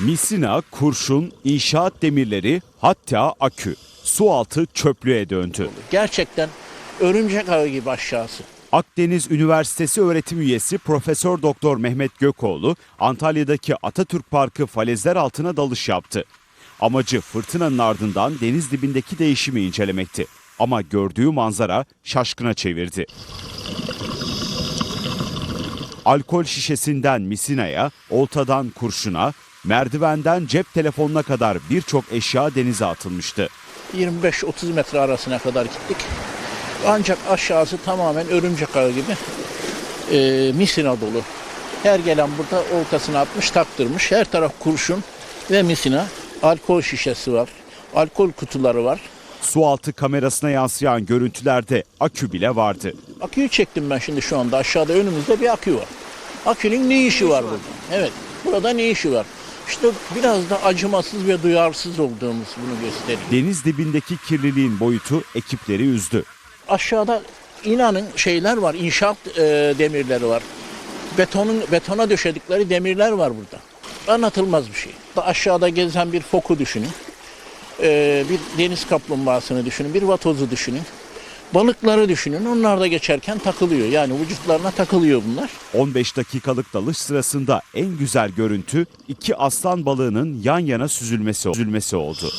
Misina, kurşun, inşaat demirleri hatta akü sualtı çöplüğe döndü. Gerçekten örümcek ağı gibi aşağısı. Akdeniz Üniversitesi öğretim üyesi Profesör Doktor Mehmet Gökoğlu Antalya'daki Atatürk Parkı falezler altına dalış yaptı. Amacı fırtınanın ardından deniz dibindeki değişimi incelemekti. Ama gördüğü manzara şaşkına çevirdi. Alkol şişesinden misinaya, oltadan kurşuna, merdivenden cep telefonuna kadar birçok eşya denize atılmıştı. 25-30 metre arasına kadar gittik. Ancak aşağısı tamamen örümcek ağı gibi e, misina dolu. Her gelen burada oltasını atmış taktırmış. Her taraf kurşun ve misina. Alkol şişesi var. Alkol kutuları var. Sualtı kamerasına yansıyan görüntülerde akü bile vardı. Aküyü çektim ben şimdi şu anda. Aşağıda önümüzde bir akü var. Akünün ne işi var burada? Evet. Burada ne işi var? İşte biraz da acımasız ve duyarsız olduğumuz bunu gösteriyor. Deniz dibindeki kirliliğin boyutu ekipleri üzdü. Aşağıda inanın şeyler var, inşaat e, demirleri var. Betonun betona döşedikleri demirler var burada. Anlatılmaz bir şey. Aşağıda gezen bir foku düşünün. E, bir deniz kaplumbağasını düşünün, bir vatozu düşünün. Balıkları düşünün. Onlar da geçerken takılıyor. Yani vücutlarına takılıyor bunlar. 15 dakikalık dalış sırasında en güzel görüntü iki aslan balığının yan yana süzülmesi, süzülmesi oldu.